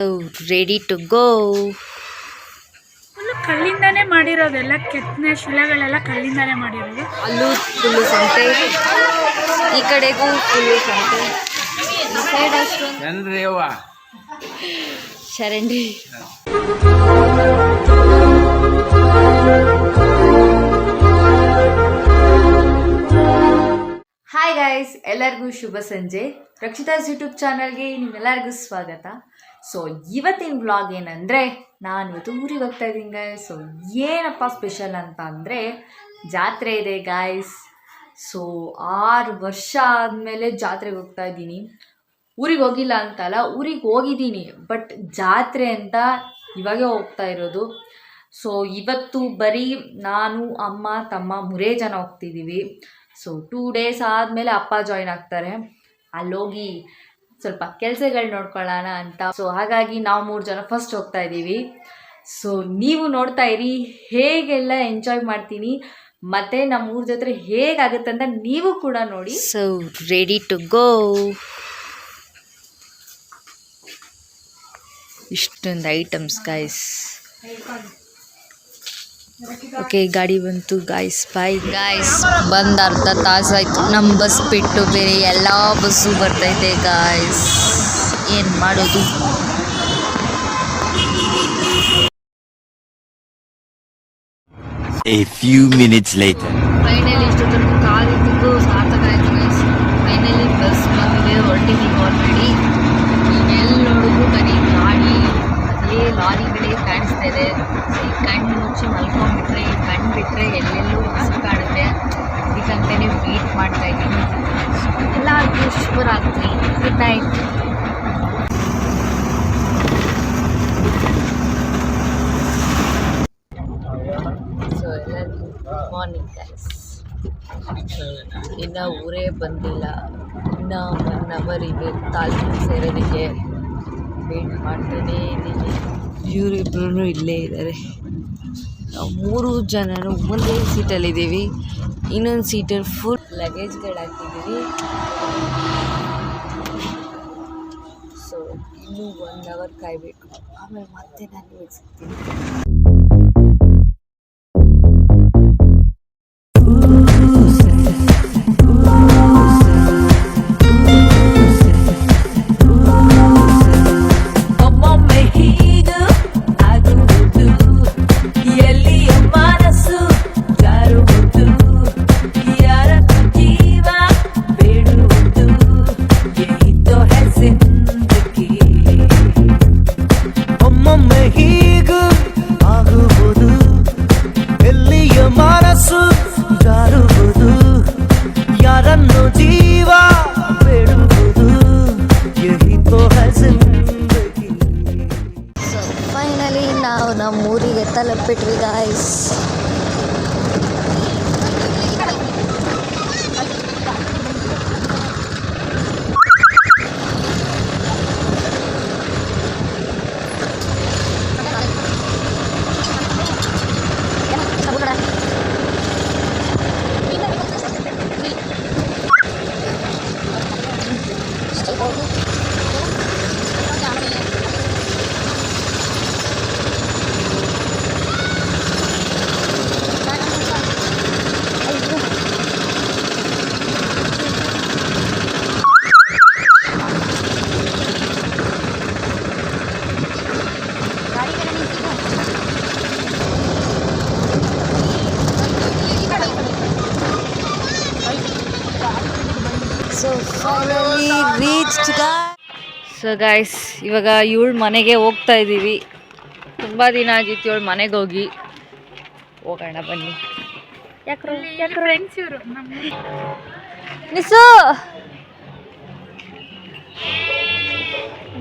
Ready to go full ಕಲ್ಲಿಂದಾನೇ ಮಾಡಿರೋದೆಲ್ಲ ಕೆತ್ತನೆ ಶಿಲೆಗಳೆಲ್ಲ ಕಲ್ಲಿಂದಾನೇ ಮಾಡಿರೋದು. ಅಲ್ಲೂ ಫುಲ್ಲು ಸಂತೆ ಈ ಕಡೆಗೂ ಫುಲ್ಲು ಸಂತೆ. ಈ ಸೈಡ್ ಅಷ್ಟೊಂದು ಚರಂಡಿ ಹಾಯ್ ಗಾಯ್ಸ್ ಎಲ್ಲರಿಗೂ ಶುಭ ಸಂಜೆ. ರಕ್ಷಿತಾಸ್ ಯೂಟ್ಯೂಬ್ ಚಾನಲ್ಗೆ ನಿಮ್ಮೆಲ್ಲರಿಗೂ ಸ್ವಾಗತ. ಸೊ ಇವತ್ತಿನ ಬ್ಲಾಗ್ ಏನಂದರೆ, ನಾನು ಇವತ್ತು ಊರಿಗೆ ಹೋಗ್ತಾ ಇದ್ದೀನಿ ಗಾಯ್ಸ್ ಸೊ ಏನಪ್ಪ ಸ್ಪೆಷಲ್ ಅಂತ ಅಂದರೆ ಜಾತ್ರೆ ಇದೆ ಗಾಯ್ಸ್ ಸೊ ಆರು ವರ್ಷ ಆದಮೇಲೆ ಜಾತ್ರೆಗೆ ಹೋಗ್ತಾ ಇದ್ದೀನಿ. ಊರಿಗೆ ಹೋಗಿಲ್ಲ ಅಂತಲ್ಲ, ಊರಿಗೆ ಹೋಗಿದ್ದೀನಿ. ಬಟ್ ಜಾತ್ರೆ ಅಂತ ಇವಾಗೇ ಹೋಗ್ತಾ ಇರೋದು. ಸೊ ಇವತ್ತು ಬರೀ ನಾನು, ಅಮ್ಮ, ತಮ್ಮ ಮೂರೇ ಜನ ಹೋಗ್ತಿದ್ದೀವಿ. ಸೊ ಟೂ ಡೇಸ್ ಆದಮೇಲೆ ಅಪ್ಪ ಜಾಯ್ನ್ ಆಗ್ತಾರೆ. ಅಲ್ಲೋಗಿ ಸ್ವಲ್ಪ ಕೆಲಸಗಳು ನೋಡ್ಕೊಳ್ಳೋಣ ಅಂತ. ಸೊ ಹಾಗಾಗಿ ನಾವು ಮೂರು ಜನ ಫಸ್ಟ್ ಹೋಗ್ತಾ ಇದ್ದೀವಿ. ಸೊ ನೀವು ನೋಡ್ತಾ ಇರಿ ಹೇಗೆಲ್ಲ ಎಂಜಾಯ್ ಮಾಡ್ತೀನಿ ಮತ್ತೆ ನಮ್ಮ ಊರ ಜೊತೆ ಹೇಗಾಗುತ್ತೆ ಅಂತ ನೀವು ಕೂಡ ನೋಡಿ. ಸೊ ರೆಡಿ ಟು ಗೋ ಇಷ್ಟೊಂದು ಐಟಮ್ಸ್ ಗಾಯ್ಸ್ ಓಕೆ ಗಾಡಿ ಬಂತು ಗಾಯ್ಸ್ ಬಾಯ್ ಗಾಯ್ಸ್ ಬಂದು ಅರ್ಧ ತಾಸಾಯಿತು ನಮ್ಮ ಬಸ್ ಬಿಟ್ಟು ಬೇರೆ ಎಲ್ಲ ಬಸ್ಸು ಬರ್ತೈತೆ ಗಾಯ್ಸ್ ಏನು ಮಾಡೋದು? A few minutes later. Finally ಇಷ್ಟೊತ್ತರೆಗೂ ಕಾಲಿದ್ದು ಸಾರ್ಥಕ ಆಯಿತು ಗೈಸ್ ಫೈನಲಿ ಬಸ್ ಬಂದಿದೆ ಹೊರಟಿದ್ದೀವಿ ಆಲ್ರೆಡಿ ನೀವೆಲ್ಲಿ ನೋಡಿದ್ರು ಬರೀ ಗಾಡಿ ಅದೇ ಲಾರಿಗಳೇ ಕಾಣಿಸ್ತಾ ಇದೆ. ಈ ಕಣ್ಣು ಮುಚ್ಚಿ ಮಲ್ಕೊಂಡ್ಬಿಟ್ರೆ, ಈ ಕಣ್ಣು ಬಿಟ್ಟರೆ ಎಲ್ಲೆಲ್ಲೂ ಹಸು ಕಾಣುತ್ತೆ. ಇದಕ್ಕಂತಲೇ ವೇಟ್ ಮಾಡ್ತಾ ಇದ್ದೀನಿ ಎಲ್ಲರಿಗೂ ಶುಭರಾತ್ರಿ. Good night so good morning guys ಇನ್ನು ಊರೇ ಬಂದಿಲ್ಲ. ಇನ್ನು ಒನ್ ಅವರ್ ಇದೆ ತಾಲೂಕು ಸೇರೋದಕ್ಕೆ ವೇಟ್ ಮಾಡ್ತಾನೇ ಇದ್ದೀನಿ. ಇವರಿಬ್ಬರು ಇಲ್ಲೇ ಇದ್ದಾರೆ ನಾವು ಮೂರು ಜನರು ಒಂದೇ ಸೀಟಲ್ಲಿದ್ದೀವಿ. ಇನ್ನೊಂದು ಸೀಟಲ್ಲಿ ಫುಲ್ ಲಗೇಜ್ಗಳು ಹಾಕಿದ್ದೀವಿ ಸೊ ಇನ್ನೂ ಒನ್ ಅವರ್ ಕಾಯಬೇಕು. ಆಮೇಲೆ ಮತ್ತೆ ನಾನು ಸಿಗ್ತೀನಿ. ಸೊ ಗಾಯ್ಸ್ ಇವಾಗ ಇವಳು ಮನೆಗೆ ಹೋಗ್ತಾ ಇದ್ದೀವಿ ತುಂಬ ದಿನ ಆಗಿತ್ತು ಇವಳು ಮನೆಗೆ ಹೋಗಿ. ಹೋಗೋಣ ಬನ್ನಿ. ಯಾಕ್ರೋ ಯಾಕ್ರೋ ಫ್ರೆಂಡ್ಸ್ ಇವರು ನಮ್ಮ ನಿಸು!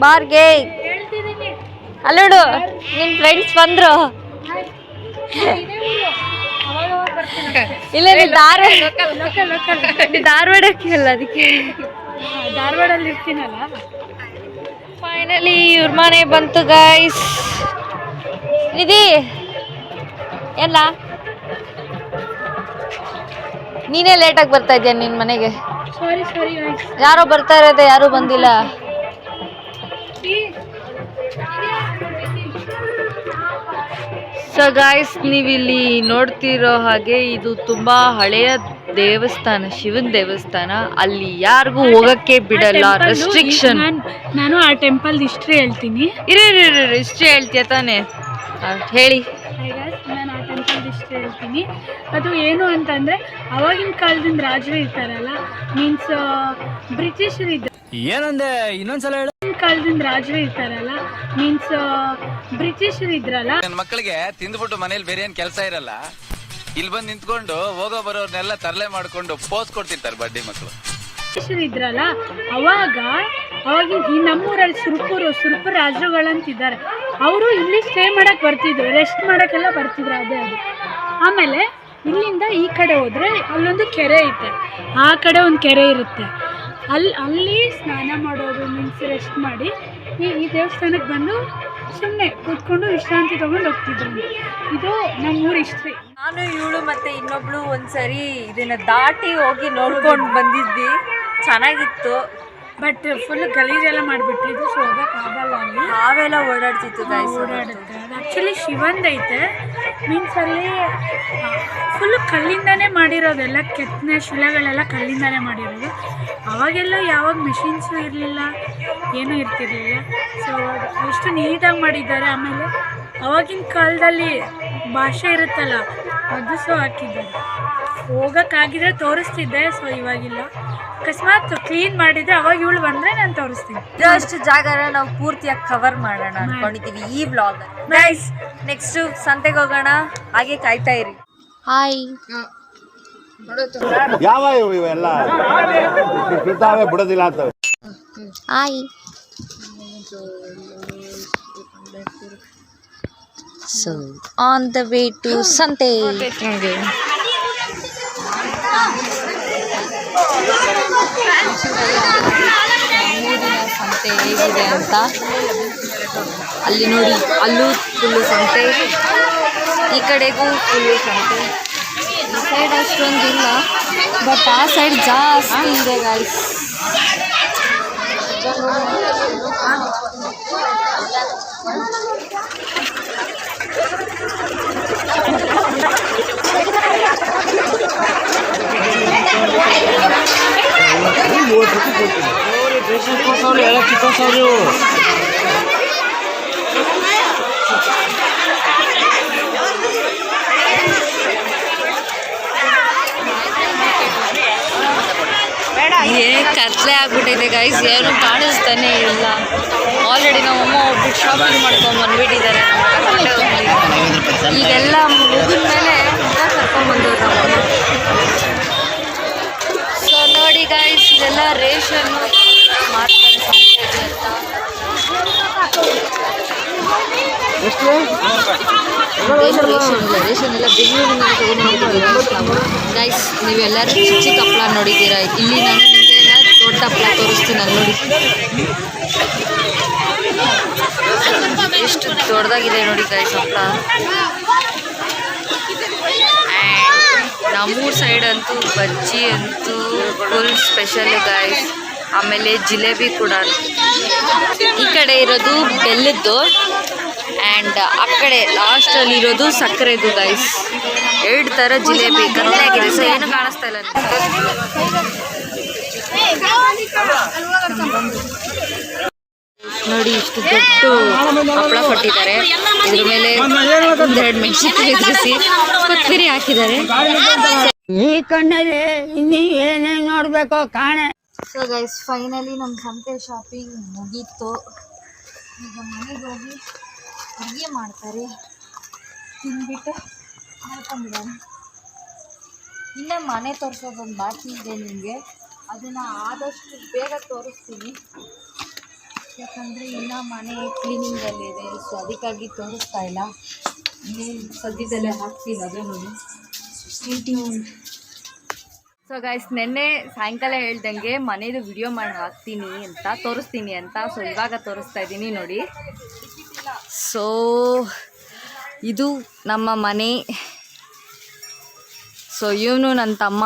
ಬಾರ್ಗೆ. ಅಲ್ಲೋಡು ನಿನ್ ಫ್ರೆಂಡ್ಸ್ ಬಂದ್ರು. ಇಲ್ಲ ನೀ ಧಾರವಾಡ ಧಾರವಾಡಕ್ಕೆ ಅಲ್ಲ ಅದಕ್ಕೆ. ಧಾರವಾಡಲ್ಲಿ ಇರ್ತೀನಲ್ಲ? ಫೈನಲಿ ಇವ್ರ ಮನೆ ಬಂತು ಗಾಯ್ಸ್ ನಿಧಿ ಎಲ್ಲ? ನೀನೇ ಲೇಟಾಗಿ ಬರ್ತಾ ಇದೆಯಾ ನಿನ್ನ ಮನೆಗೆ? ಸಾರಿ ಸಾರಿ ಯಾರೋ ಬರ್ತಾ ಇರೋದೆ ಯಾರೂ ಬಂದಿಲ್ಲ. ಸೊ ಗಾಯ್ಸ್ ನೀವಿಲ್ಲಿ ನೋಡ್ತಿರೋ ಹಾಗೆ ಇದು ತುಂಬಾ ಹಳೆಯ ದೇವಸ್ಥಾನ ಶಿವನ್ ದೇವಸ್ಥಾನ. ಅಲ್ಲಿ ಯಾರಿಗೂ ಹೋಗಕ್ಕೆ ಬಿಡಲ್ಲ ರೆಸ್ಟ್ರಿಕ್ಷನ್ ನಾನು ಆ ಟೆಂಪಲ್ ಹಿಸ್ಟ್ರಿ ಹೇಳ್ತೀನಿ. ಇರೇ ಇಷ್ಟೇ ಹೇಳ್ತೀಯ ತಾನೆ? ಹೇಳಿ. ನಾನು ಆ ಟೆಂಪಲ್ ಹಿಸ್ಟ್ರಿ ಹೇಳ್ತೀನಿ. ಅದು ಏನು ಅಂತಂದ್ರೆ ಅವಾಗಿನ ಕಾಲದಿಂದ ರಾಜರು ಇರ್ತಾರಲ್ಲ ಮೀನ್ಸ್ ಬ್ರಿಟಿಷರು ಇದ್ದ ಏನಂದೆ? ಇನ್ನೊಂದ್ಸಲ ಹೇಳು. ಕಾಲದಿಂದ ರಾಜರು ಇರ್ತಾರಲ್ಲ ಮೀನ್ಸ್ ಬ್ರಿಟಿಷರು ಇದ್ರಲ್ಲ. ನನ್ನ ಮಕ್ಕಳಿಗೆ ತಿಂದ್ಬಿಟ್ಟು ಮನೇಲಿ ಬೇರೆ ಏನ್ ಕೆಲಸ ಇರಲ್ಲ. ಇಲ್ಲಿ ಬಂದು ನಿಂತ್ಕೊಂಡು ಹೋಗೋ ಬರೋರ್ನೆಲ್ಲ ತರಲೆ ಮಾಡ್ಕೊಂಡು ಪೋಸ್ ಕೊಡ್ತಿರ್ತಾರೆ ಬಡ್ಡಿ ಮಕ್ಕಳು ಬ್ರಿಟಿಷರು ಇದ್ರಲ್ಲ ಅವಾಗ ಅವಾಗ ಈ ನಮ್ಮೂರಲ್ಲಿ ಸುರ್ಪುರು ಸುರ್ಪುರ್ ರಾಜರುಗಳಂತಿದ್ದಾರೆ. ಅವರು ಇಲ್ಲಿ ಸ್ಟೇ ಮಾಡಕ್ ಬರ್ತಿದ್ರು ರೆಸ್ಟ್ ಮಾಡಕ್ಕೆಲ್ಲ ಬರ್ತಿದ್ರು ಅದೇ ಅದು. ಆಮೇಲೆ ಇಲ್ಲಿಂದ ಈ ಕಡೆ ಹೋದ್ರೆ ಅಲ್ಲೊಂದು ಕೆರೆ ಐತೆ. ಆ ಕಡೆ ಒಂದು ಕೆರೆ ಇರುತ್ತೆ. ಅಲ್ಲಿ ಅಲ್ಲಿ ಸ್ನಾನ ಮಾಡೋದು ಮೀನ್ಸ್ ರೆಸ್ಟ್ ಮಾಡಿ ಈ ಈ ದೇವಸ್ಥಾನಕ್ಕೆ ಬಂದು ಸುಮ್ಮನೆ ಕೂತ್ಕೊಂಡು ವಿಶ್ರಾಂತಿ ತೊಗೊಂಡು ಹೋಗ್ತಿದ್ರು. ಇದು ನಮ್ಮೂರ ಹಿಸ್ಟ್ರಿ ನಾನು, ಇವಳು ಮತ್ತೆ ಇನ್ನೊಬ್ಳು ಒಂದ್ಸರಿ ಇದನ್ನ ದಾಟಿ ಹೋಗಿ ನೋಡ್ಕೊಂಡು ಬಂದಿದ್ವಿ. ಚೆನ್ನಾಗಿತ್ತು. ಬಟ್ ಫುಲ್ ಗಲೀಜೆಲ್ಲ ಮಾಡಿಬಿಟ್ಟಿದ್ದು ಸೊ ಹೋಗೋಕ್ಕಾಗಲ್ಲ ಅಲ್ಲಿ. ನಾವೆಲ್ಲ ಓಡಾಡ್ತಿತ್ತು ಓಡಾಡುತ್ತೆ. ಅದು ಆ್ಯಕ್ಚುಲಿ ಶಿವಂದೈತೆ ಮೀನ್ಸ್ ಅಲ್ಲಿ ಫುಲ್ ಕಲ್ಲಿಂದನೇ ಮಾಡಿರೋದೆಲ್ಲ ಕೆತ್ತನೆ ಶಿಲೆಗಳೆಲ್ಲ ಕಲ್ಲಿಂದನೇ ಮಾಡಿರೋದು. ಅವಾಗೆಲ್ಲ ಯಾವಾಗ ಮೆಷಿನ್ಸು ಇರಲಿಲ್ಲ ಏನೂ ಇರ್ತಿರ್ಲಿಲ್ಲ. ಸೊ ಎಷ್ಟು ನೀಟಾಗಿ ಮಾಡಿದ್ದಾರೆ. ಆಮೇಲೆ ಅವಾಗಿನ ಕಾಲದಲ್ಲಿ ಭಾಷೆ ಇರುತ್ತಲ್ಲ ಅದು ಸೊ ಹಾಕಿದ್ದಾರೆ. ಹೋಗೋಕ್ಕಾಗಿದ್ರೆ ತೋರಿಸ್ತಿದ್ದೆ ಸೊ ಇವಾಗಿಲ್ಲ. ಅಕಸ್ಮಾತ್ ಕ್ಲೀನ್ ಮಾಡಿದ್ರೆ ಅವಾಗ ಇವಳು ಬಂದ್ರೆ ನಾನು ತೋರಿಸ್ತೀನಿ. ಇದಷ್ಟು ಜಾಗನ ನಾವು ಪೂರ್ತಿಯಾಗಿ ಕವರ್ ಮಾಡೋಣ ಅನ್ಕೊಂಡಿದ್ದೀವಿ ಈ ವ್ಲಾಗ್ ನೈಸ್ ನೆಕ್ಸ್ಟ್ ಸಂತೆಗೆ ಹೋಗೋಣ. ಹಾಗೆ ಕಾಯ್ತಾ ಇರಿ. ಹಾಯ್ ಯಾವ ಇವು ಇವೆಲ್ಲ? ಬಿಡ್ತಾವೆ ಬಿಡೋದಿಲ್ಲ ಅಂತ. Hi so on the way to ಸಂತೆ. ಸಂತೆ ಹೇಗಿದೆ ಅಂತ? ಅಲ್ಲಿ ನೋಡಿ, ಅಲ್ಲೂ ಫುಲ್ಲು ಸಂತೆ. ಈ ಕಡೆಗೂ ಫುಲ್ಲು ಸಂತೆ. ಈ ಸೈಡ್ ಅಷ್ಟೊಂದಿಲ್ಲ ಬಟ್ ಆ ಸೈಡ್ ಜಾಸ್ತಿ ಇದೆ ಗಾಯ್ಸ್ ಏನೇ ಕತ್ಲೆ ಆಗ್ಬಿಟ್ಟಿದೆ ಗೈಸ್ ಏನು ಕಾಣಿಸ್ತಾನೆ ಇಲ್ಲ. ಆಲ್ರೆಡಿ ನಮ್ಮಮ್ಮ ಒಬ್ಬರು ಶಾಪಿಂಗ್ ಮಾಡ್ಕೊಂಡು ಬಂದ್ಬಿಟ್ಟಿದ್ದಾರೆ. ಈಗೆಲ್ಲ ಮುಗಿದ ಮೇಲೆ ಕರ್ಕೊಂಡ್ಬಂದವ್ರು ನಮ್ಮಮ್ಮ ಸೊ ನೋಡಿ ಗೈಸ್ ಇದೆಲ್ಲ ರೇಷನ್ ರೇಷನ್ ಎಲ್ಲ ಗೈಸ್ ನೀವೆಲ್ಲರೂ ಚಿಕ್ಕ ಚಿಕ್ಕ ಹಪ್ಪಳ ನೋಡಿದ್ದೀರಾ? ಇಲ್ಲಿ ನಾನು ನಿಮಗೆ ದೊಡ್ಡ ಹಪ್ಪಳ ತೋರಿಸ್ತೀನಿ ಅಲ್ಲಿ ನೋಡಿ. ಎಷ್ಟು ದೊಡ್ಡದಾಗಿದೆ ನೋಡಿ ಗೈಸ್ ಹಪ್ಪಳ ನಮ್ಮೂರ ಸೈಡ್ ಅಂತೂ ಬಜ್ಜಿ ಅಂತೂ ಫುಲ್ ಸ್ಪೆಷಲ್ ಗಾಯ್ಸ್ ಆಮೇಲೆ ಜಿಲೇಬಿ ಕೂಡ. ಈ ಕಡೆ ಇರೋದು ಬೆಲ್ಲದ್ದು ಆ್ಯಂಡ್ ಆ ಕಡೆ ಲಾಸ್ಟಲ್ಲಿ ಇರೋದು ಸಕ್ಕರೆದು ಗೈಸ್ ಎರಡು ಥರ ಜಿಲೇಬಿ ಕತ್ಲೆ ಆಗಿದೆ ಸೊ ಏನು ಕಾಣಿಸ್ತಾ ಇಲ್ಲ ನೋಡಿ ಇಷ್ಟು ದೊಡ್ಡ ಹಪ್ಪಳ ಕೊಟ್ಟಿದ್ದಾರೆ. ಇದ್ರ ಮೇಲೆ ಒಂದೆರಡು ಮೆಣಸಿನ್ಕಾಯಿ ಎದುರಿಸಿ ಕೊತ್ತಂಬರಿ ಹಾಕಿದ್ದಾರೆ. ಈ ಕಣ್ಣಲ್ಲಿ ಇನ್ನೀ ಏನೇನು ನೋಡ್ಬೇಕೋ ಕಾಣೆ. ಸೊ ಗೈಸ್ ಫೈನಲಿ ನಮ್ಮ ಸಂತೆ ಶಾಪಿಂಗ್ ಮುಗೀತು. ಈಗ ಮನೆಗೆ ಹೋಗಿ ಅಡುಗೆ ಮಾಡ್ತಾರೆ. ತಿಂದ್ಬಿಟ್ಟು ಮಾಡ್ಕೊಂಡ್ಬಿಡೋಣ ಇನ್ನು ಮನೆ ತೋರಿಸೋದೊಂದು ಬಾಕಿ ಇದೆ ನಿಮಗೆ. ಅದನ್ನು ಆದಷ್ಟು ಬೇಗ ತೋರಿಸ್ತೀನಿ. ಯಾಕಂದರೆ ಇನ್ನು ಮನೆ ಕ್ಲೀನಿಂಗಲ್ಲಿದೆ ಸೊ ಅದಕ್ಕಾಗಿ ತೋರಿಸ್ತಾ ಇಲ್ಲ. ಸದ್ಯದಲ್ಲೇ ಹಾಕ್ತೀನಿ ಅದನ್ನು. ಸೊ ಗೈಸ್ ನಿನ್ನೆ ಸಾಯಂಕಾಲ ಹೇಳ್ದಂಗೆ ಮನೇದು ವಿಡಿಯೋ ಮಾಡಿ ಹಾಕ್ತೀನಿ ಅಂತ, ತೋರಿಸ್ತೀನಿ ಅಂತ. ಸೊ ಇವಾಗ ತೋರಿಸ್ತಾ ಇದ್ದೀನಿ ನೋಡಿ. ಸೊ ಇದು ನಮ್ಮ ಮನೆ. ಸೊ ಇವನು ನನ್ನ ತಮ್ಮ.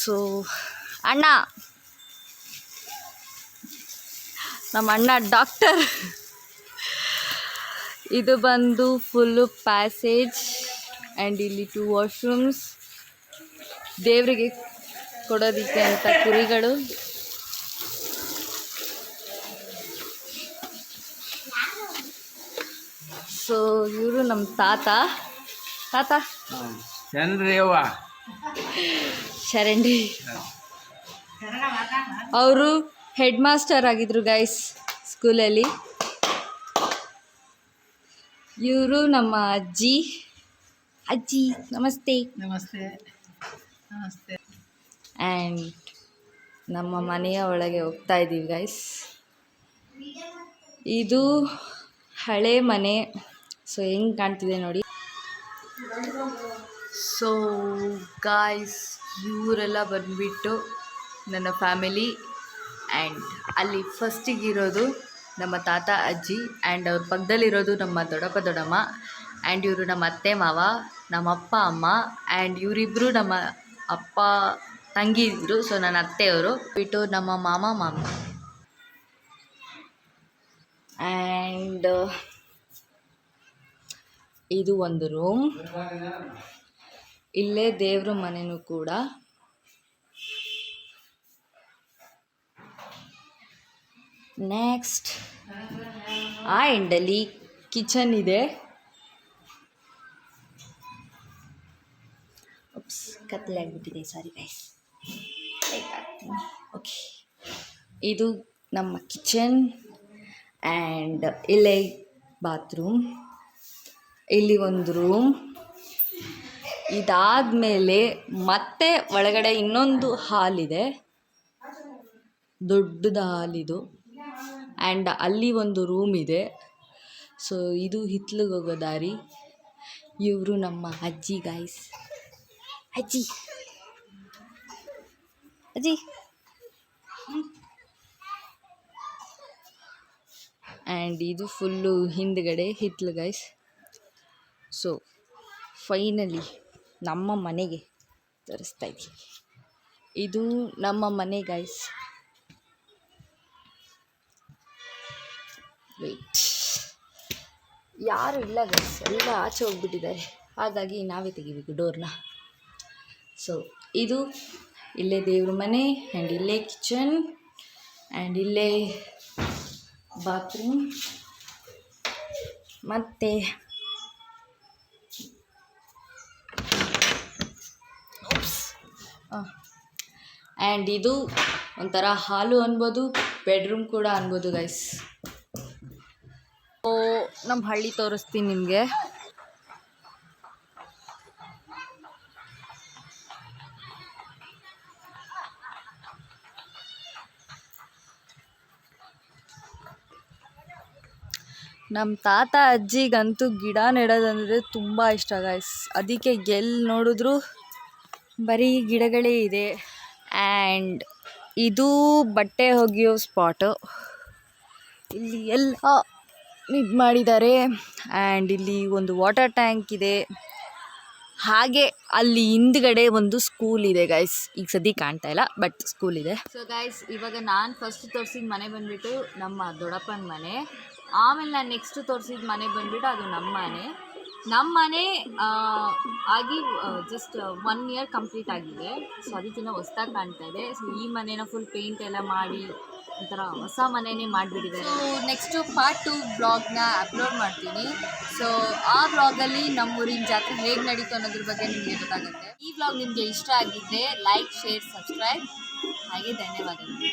ಸೊ ಅಣ್ಣ. ನಮ್ಮ ಅಣ್ಣ ಡಾಕ್ಟರ್ ಇದು ಬಂದು ಫುಲ್ಲು ಪ್ಯಾಸೇಜ್ ಆ್ಯಂಡ್ ಇಲ್ಲಿ ಟೂ ವಾಶ್ರೂಮ್ಸ್ ದೇವರಿಗೆ ಕೊಡೋದಿಕ್ಕೆ ಅಂತ ಕುರಿಗಳು. ಸೊ ಇವರು ನಮ್ಮ ತಾತ. ತಾತ? ಚಂದ್ರೇವ. ಶರಂಡಿ ಅವರು ಹೆಡ್ ಮಾಸ್ಟರ್ ಆಗಿದ್ರು ಗೈಸ್ ಸ್ಕೂಲಲ್ಲಿ. ಇವರು ನಮ್ಮ ಅಜ್ಜಿ. ಅಜ್ಜಿ ನಮಸ್ತೆ. ನಮಸ್ತೆ. ನಮಸ್ತೆ. ಆ್ಯಂಡ್ ನಮ್ಮ ಮನೆಯ ಒಳಗೆ ಹೋಗ್ತಾ ಇದ್ದೀವಿ ಗೈಸ್. ಇದು ಹಳೆ ಮನೆ. ಸೊ, ಹೆಂಗೆ ಕಾಣ್ತಿದೆ ನೋಡಿ. ಸೊ ಗಾಯ್ಸ್ ಇವರೆಲ್ಲ ಬಂದುಬಿಟ್ಟು ನನ್ನ ಫ್ಯಾಮಿಲಿ ಆ್ಯಂಡ್ ಅಲ್ಲಿ ಫಸ್ಟಿಗೆ ಇರೋದು ನಮ್ಮ ತಾತ, ಅಜ್ಜಿ ಆ್ಯಂಡ್ ಅವ್ರ ಪಕ್ಕದಲ್ಲಿರೋದು ನಮ್ಮ ದೊಡ್ಡಪ್ಪ, ದೊಡ್ಡಮ್ಮ ಆ್ಯಂಡ್ ಇವರು ನಮ್ಮ ಅತ್ತೆ, ಮಾವ, ನಮ್ಮ ಅಪ್ಪ, ಅಮ್ಮ ಆ್ಯಂಡ್ ಇವರಿಬ್ಬರು ನಮ್ಮ ಅಪ್ಪ ತಂಗಿ ಇದ್ರು ಸೊ ನನ್ನ ಅತ್ತೆಯವರು. ಬಿಟ್ಟು ನಮ್ಮ ಮಾಮ ಮಾಮ. ಆ್ಯಂಡ್ ಇದು ಒಂದು ರೂಮ್ ಇಲ್ಲೇ ದೇವ್ರ ಮನೆಯೂ ಕೂಡ. ನೆಕ್ಸ್ಟ್ ಆ ಎಂಡಲ್ಲಿ ಕಿಚನ್ ಇದೆ. ಕತ್ಲೆ ಆಗಿಬಿಟ್ಟಿದೆ ಸಾರಿ ಗೈಸ್ ಓಕೆ ಇದು ನಮ್ಮ ಕಿಚನ್ ಆ್ಯಂಡ್ ಇಲ್ಲೇ ಬಾತ್ರೂಮ್ ಇಲ್ಲಿ ಒಂದು ರೂಮ್ ಇದಾದಮೇಲೆ ಮತ್ತೆ ಒಳಗಡೆ ಇನ್ನೊಂದು ಹಾಲಿದೆ ದೊಡ್ಡದ ಹಾಲಿದು ಆ್ಯಂಡ್ ಅಲ್ಲಿ ಒಂದು ರೂಮ್ ಇದೆ. ಸೊ ಇದು ಹಿತ್ಲಿಗೆ ಹೋಗೋ ದಾರಿ. ಇವರು ನಮ್ಮ ಅಜ್ಜಿ ಗಾಯ್ಸ್ ಅಜ್ಜಿ. ಅಜ್ಜಿ. ಆ್ಯಂಡ್ ಇದು ಫುಲ್ಲು ಹಿಂದ್ಗಡೆ ಹಿತ್ಲು ಗೈಸ್ ಸೊ ಫೈನಲಿ ನಮ್ಮ ಮನೆಗೆ ತರಿಸ್ತಾ ಇದ್ದೀವಿ ಇದು ನಮ್ಮ ಮನೆ ಗೈಸ್ ವೆಯ್ಟ್ ಯಾರು ಇಲ್ಲ ಗೈಸ್ ಎಲ್ಲ ಆಚೆ ಹೋಗ್ಬಿಟ್ಟಿದ್ದಾರೆ. ಹಾಗಾಗಿ ನಾವೇ ತೆಗಿಬೇಕು ಡೋರ್ನ ಸೊ ಇದು ಇಲ್ಲೇ ದೇವ್ರ ಮನೆ ಆ್ಯಂಡ್ ಇಲ್ಲೇ ಕಿಚನ್ ಆ್ಯಂಡ್ ಇಲ್ಲೇ ಬಾತ್ರೂಮ್ ಮತ್ತು ಆ್ಯಂಡ್ ಇದು ಒಂಥರ ಹಾಲು ಅನ್ಬೋದು ಬೆಡ್ರೂಮ್ ಕೂಡ ಅನ್ಬೋದು ಗೈಸ್ ಓ ನಮ್ಮ ಹಳ್ಳಿ ತೋರಿಸ್ತೀನಿ ನಿಮಗೆ. ನಮ್ಮ ತಾತ ಅಜ್ಜಿಗಂತೂ ಗಿಡ ನೆಡೋದಂದರೆ ತುಂಬ ಇಷ್ಟ ಗಾಯ್ಸ್ ಅದಕ್ಕೆ ಎಲ್ಲಿ ನೋಡಿದ್ರು ಬರೀ ಗಿಡಗಳೇ ಇದೆ. ಆ್ಯಂಡ್ ಇದು ಬಟ್ಟೆ ಒಗೆಯೋ ಸ್ಪಾಟು ಇಲ್ಲಿ ಎಲ್ಲ ಇದು ಮಾಡಿದ್ದಾರೆ. ಆ್ಯಂಡ್ ಇಲ್ಲಿ ಒಂದು ವಾಟರ್ ಟ್ಯಾಂಕ್ ಇದೆ. ಹಾಗೆ ಅಲ್ಲಿ ಹಿಂದ್ಗಡೆ ಒಂದು ಸ್ಕೂಲ್ ಇದೆ ಗೈಸ್ ಈಗ ಸದ್ಯ ಕಾಣ್ತಾ ಇಲ್ಲ ಬಟ್ ಸ್ಕೂಲ್ ಇದೆ. ಸೊ ಗೈಸ್ ಇವಾಗ ನಾನು ಫಸ್ಟ್ ತೋರಿಸಿದ ಮನೆ ಬಂದ್ಬಿಟ್ಟು ನಮ್ಮ ದೊಡ್ಡಪ್ಪನ ಮನೆ. ಆಮೇಲೆ ನಾನು ನೆಕ್ಸ್ಟ್ ತೋರಿಸಿದ ಮನೆ ಬಂದ್ಬಿಟ್ಟು ಅದು ನಮ್ಮ ಮನೆ ನಮ್ಮ ಮನೆ ಆಗಿ ಜಸ್ಟ್ ಒನ್ ಇಯರ್ ಕಂಪ್ಲೀಟ್ ಆಗಿದೆ. ಸೊ ಅದಕ್ಕಿಂತ ಹೊಸ್ದಾಗಿ ಕಾಣ್ತಾ ಇದೆ. ಸೊ ಈ ಮನೇನ ಫುಲ್ ಪೇಂಟ್ ಎಲ್ಲ ಮಾಡಿ, ಒಂಥರ ಹೊಸ ಮನೆಯೇ ಮಾಡಿಬಿಟ್ಟಿದ್ದಾರೆ. ಸೊ ನೆಕ್ಸ್ಟು ಪಾರ್ಟ್ ಟು ಬ್ಲಾಗ್ನ ಅಪ್ಲೋಡ್ ಮಾಡ್ತೀನಿ. ಸೊ ಆ ಬ್ಲಾಗಲ್ಲಿ ನಮ್ಮೂರಿನ ಜಾತ್ರೆ ಹೇಗೆ ನಡೀತು ಅನ್ನೋದ್ರ ಬಗ್ಗೆ ನಿಮಗೆ ಗೊತ್ತಾಗುತ್ತೆ. ಈ ಬ್ಲಾಗ್ ನಿಮಗೆ ಇಷ್ಟ ಆಗಿದ್ದೆ ಲೈಕ್ ಶೇರ್ ಸಬ್ಸ್ಕ್ರೈಬ್ ಹಾಗೆ ಧನ್ಯವಾದಗಳು.